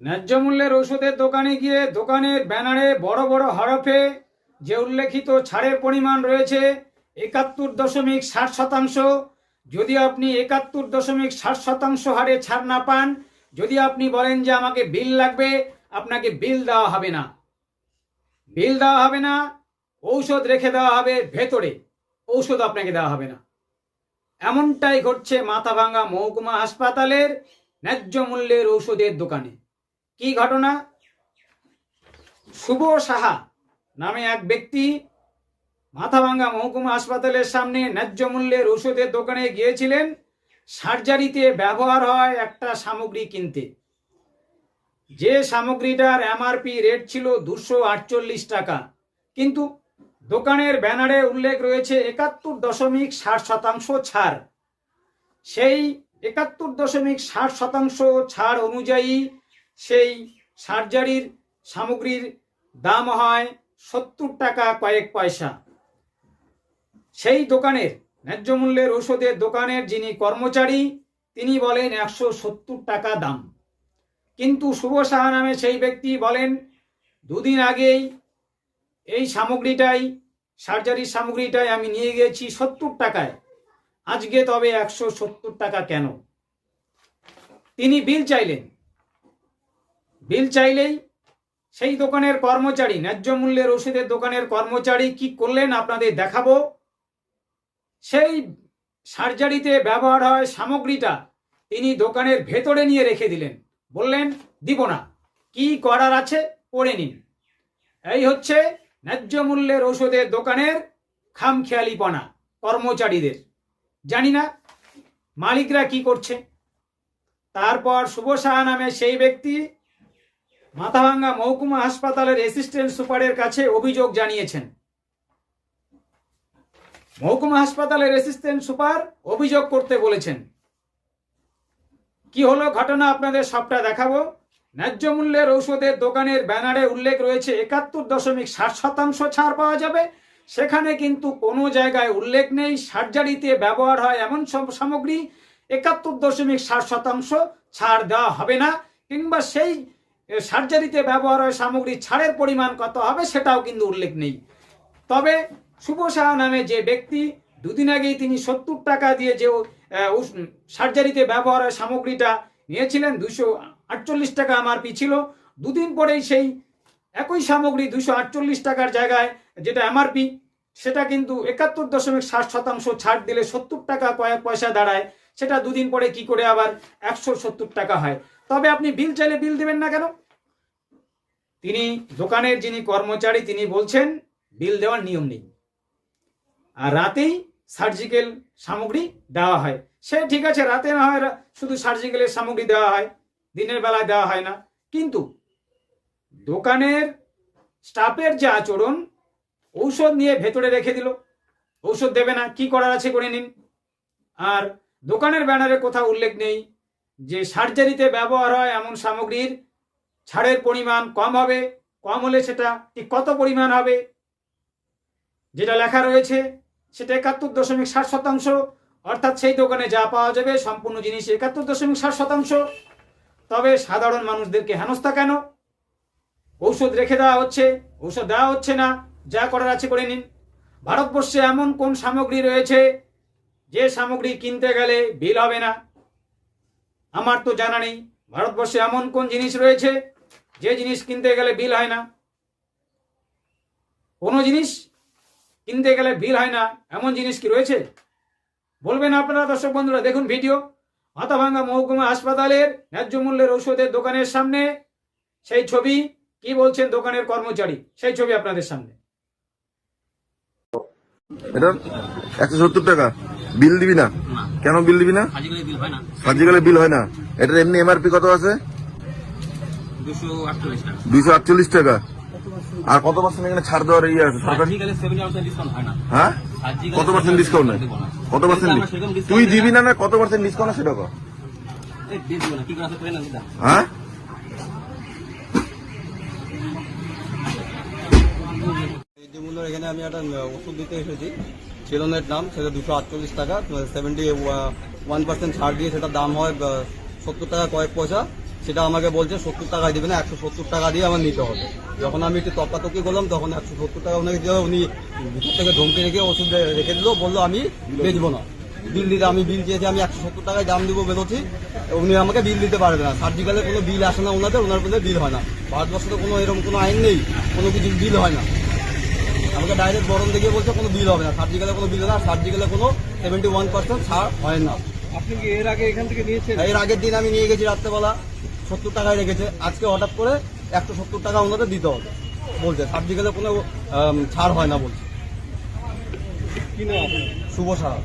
ন্যায্য মূল্যের ওষুধের দোকানে গিয়ে দোকানের ব্যানারে বড় বড় হরফে যে উল্লেখিত ছাড়ের পরিমাণ রয়েছে, একাত্তর দশমিক ষাট শতাংশ। যদি আপনি একাত্তর দশমিক ষাট শতাংশ হারে ছাড় না পান, যদি আপনি বলেন যে আমাকে বিল লাগবে, আপনাকে বিল দেওয়া হবে না। বিল দেওয়া হবে না, ঔষধ রেখে দেওয়া হবে ভেতরে, ঔষধ আপনাকে দেওয়া হবে না। এমনটাই ঘটছে মাথাভাঙ্গা মহকুমা হাসপাতালের ন্যায্য মূল্যের ঔষধের দোকানে। কি ঘটনা? শুভ সাহা নামে এক ব্যক্তি মাথাভাঙ্গা মহকুমা হাসপাতালের সামনে ন্যায্য মূল্যের ওষুধের দোকানে গিয়েছিলেন। সার্জারিতে ব্যবহার হয় একটা সামগ্রী কিনতে। যে সামগ্রীটার এমআরপি রেট ছিল দুশো আটচল্লিশ টাকা। কিন্তু দোকানের ব্যানারে উল্লেখ রয়েছে একাত্তর দশমিক ষাট শতাংশ ছাড়। সেই একাত্তর দশমিক ষাট শতাংশ ছাড় অনুযায়ী সেই সার্জারির সামগ্রীর দাম হয় সত্তর টাকা কয়েক পয়সা। সেই দোকানের ন্যায্য মূল্যের ওষুধের দোকানের যিনি কর্মচারী, তিনি বলেন একশো সত্তর টাকা দাম। কিন্তু শুভ সাহা নামে সেই ব্যক্তি বলেন, দুদিন আগেই এই সামগ্রীটাই, সার্জারির সামগ্রীটাই আমি নিয়ে গেছি সত্তর টাকায়। আজকে তবে একশো সত্তর টাকা কেন? তিনি বিল চাইলেন। বিল চাইলেই সেই দোকানের কর্মচারী, ন্যায্য মূল্যের ওষুধের দোকানের কর্মচারী কি করলেন আপনাদের দেখাবো। সেই সার্জারিতে ব্যবহার হয় সামগ্রীটা তিনি দোকানের ভেতরে নিয়ে রেখে দিলেন। বললেন, দিব না। কি করার আছে পড়ে নিন। এই হচ্ছে ন্যায্য মূল্যের ওষুধের দোকানের খামখেয়ালিপনা কর্মচারীদের। জানি না মালিকরা কি করছে। তারপর শুভ সাহা নামে সেই ব্যক্তি মাথাভাঙ্গা মহকুমা হাসপাতালের অ্যাসিস্ট্যান্ট সুপারের কাছে অভিযোগ জানিয়েছেন। মহকুমা হাসপাতালের অ্যাসিস্ট্যান্ট সুপার অভিযোগ করতে বলেছেন। কি হলো ঘটনা আপনাদের সবটা দেখাবো? ন্যায্য মূল্যের ঔষধের দোকানের ব্যানারে উল্লেখ রয়েছে, একাত্তর দশমিক ষাট শতাংশ ছাড় পাওয়া যাবে। সেখানে কিন্তু কোনো জায়গায় উল্লেখ নেই, সার্জারিতে ব্যবহার হয় এমন সব সামগ্রী। একাত্তর দশমিক ষাট শতাংশ ছাড় দেওয়া হবে না, কিংবা সেই সার্জারিতে ব্যবহার হয় সামগ্রী ছাড়ের পরিমাণ কত হবে সেটাও কিন্তু উল্লেখ নেই। তবে শুভ সাহা নামে যে ব্যক্তি দুদিন আগেই তিনি সত্তর টাকা দিয়ে যে সার্জারিতে ব্যবহার হয় সামগ্রীটা নিয়েছিলেন দুশো আটচল্লিশ টাকা এমআরপি ছিল। দুদিন পরেই সেই একই সামগ্রী দুশো আটচল্লিশ টাকার জায়গায় যেটা এমআরপি, সেটা কিন্তু একাত্তর দশমিক ষাট শতাংশ ছাড় দিলে সত্তর টাকা কয়েক পয়সা দাঁড়ায়। সেটা দুদিন পরে কি করে আবার একশো সত্তর টাকা হয়? তবে আপনি বিল চাইলে বিল দেবেন না কেন? তিনি দোকানের যিনি কর্মচারী, তিনি বলছেন, বিল দেওয়ার নিয়ম নেই। আর রাতেই সার্জিক্যাল সামগ্রী দেওয়া হয়। সে ঠিক আছে, রাতে না হয় শুধু সার্জিক্যালের সামগ্রী দেওয়া হয়, দিনের বেলায় দেওয়া হয় না। কিন্তু দোকানের স্টাফের যে আচরণ, ঔষধ নিয়ে ভেতরে রেখে দিল। ঔষধ দেবে না, কি করার আছে করে নিন। আর দোকানের ব্যানারে কোথাও উল্লেখ নেই যে সার্জারিতে ব্যবহার হয় এমন সামগ্রীর, ছাড়ের পরিমাণ কম হবে, কম হলে সেটা ঠিক কত পরিমাণ হবে? যেটা লেখা রয়েছে, সেটা একাত্তর দশমিক ষাট শতাংশ, অর্থাৎ সেই দোকানে যা পাওয়া যাবে সম্পূর্ণ জিনিস একাত্তর দশমিক ষাট শতাংশ। তবে সাধারণ মানুষদেরকে হেনস্থা কেন? ঔষধ রেখে দেওয়া হচ্ছে, ঔষধ দেওয়া হচ্ছে না, যা করার আছে করে নিন। ভারতবর্ষে এমন কোন সামগ্রী রয়েছে, যে সামগ্রী কিনতে গেলে বিল হবে না? আমার তো জানা নেই, ভারতবর্ষে এমন কোন জিনিস রয়েছে যে জিনিস কিনতে গেলে বিল হয় না? কোনো জিনিস কিনতে গেলে বিল হয় না? এমন জিনিস কি রয়েছে? বলবেন আপনারা দর্শক বন্ধুরা, দেখুন ভিডিও। মাথাভাঙ্গা মহকুমা হাসপাতালের ন্যায্য মূল্যের ঔষধের দোকানের সামনে সেই ছবি, কি বলছেন দোকানের কর্মচারী? সেই ছবি আপনাদের সামনে। এটা একশো সত্তর টাকা। বিল দিবি না? কেন বিল দিবি না? সার্জিক্যালি বিল হয় না। সার্জিক্যালে বিল হয় না। এটার এমনি এমআরপি কত আছে? দুশো আটচল্লিশ টাকা। দুইশো আটচল্লিশ টাকা। আর কত পার্সেন্ট এখানে ছাড় দেওয়ার ইয়ে আছে? সরকার হয় কত পার্সেন্ট ডিসকাউন্ট দেবো না। কত পার্সেন্ট তুই দিবি না না কত পার্সেন্ট ডিসকাউন্ট সেটা কর। হ্যাঁ? এই যে মূল্য এখানে আমি একটা ওষুধ দিতে এসেছি। চিলনের নাম সেটা দুশো আটচল্লিশ টাকা সেভেন্টি ওয়ান পার্সেন্ট ছাড় দিয়ে সেটা দাম হয় সত্তর টাকা কয়েক পয়সা। সেটা আমাকে বলছে, সত্তর টাকায় দেবে না, একশো সত্তর টাকা দিয়ে আমার নিতে হবে। যখন আমি একটু তর্কাতর্কি করলাম, তখন একশো সত্তর টাকা ওনাকে দিয়ে উনি ভিতর থেকে ধমকি রেখে ওষুধ রেখে দিল, বলল, আমি বেচবো না। বিল দিতে, আমি বিল চেয়েছি, আমি একশো সত্তর টাকায় দাম দিব, বেরোচ্ছি। উনি আমাকে বিল দিতে পারবে না। সার্জিক্যালে কোনো বিল আসে না ওনাদের, ওনার কোনো বিল হয় না। ভারতবর্ষে তো কোনো এরকম কোনো আইন নেই, কোনো কিছু বিল হয় না। আমাকে ডাইরেক্ট বরণ দেখিয়ে বলছে কোনো বিল হবে না। সার্জিক্যালে কোনো বিল হয় না সার্জিক্যালে কোনো সেভেন্টি ওয়ান পার্সেন্ট ছাড় হয় না। আপনি কি এর আগে এখান থেকে নিয়েছেন? এর আগের দিন আমি নিয়ে গেছি রাত্রেবেলা। সত্তর টাকায় রেখেছে। আজকে হঠাৎ করে একশো সত্তর টাকা ওনাদের দিতে হবে। বলছে সার্জিক্যালে কোনো ছাড় হয় না বলছে। কি না শুভ সাহা।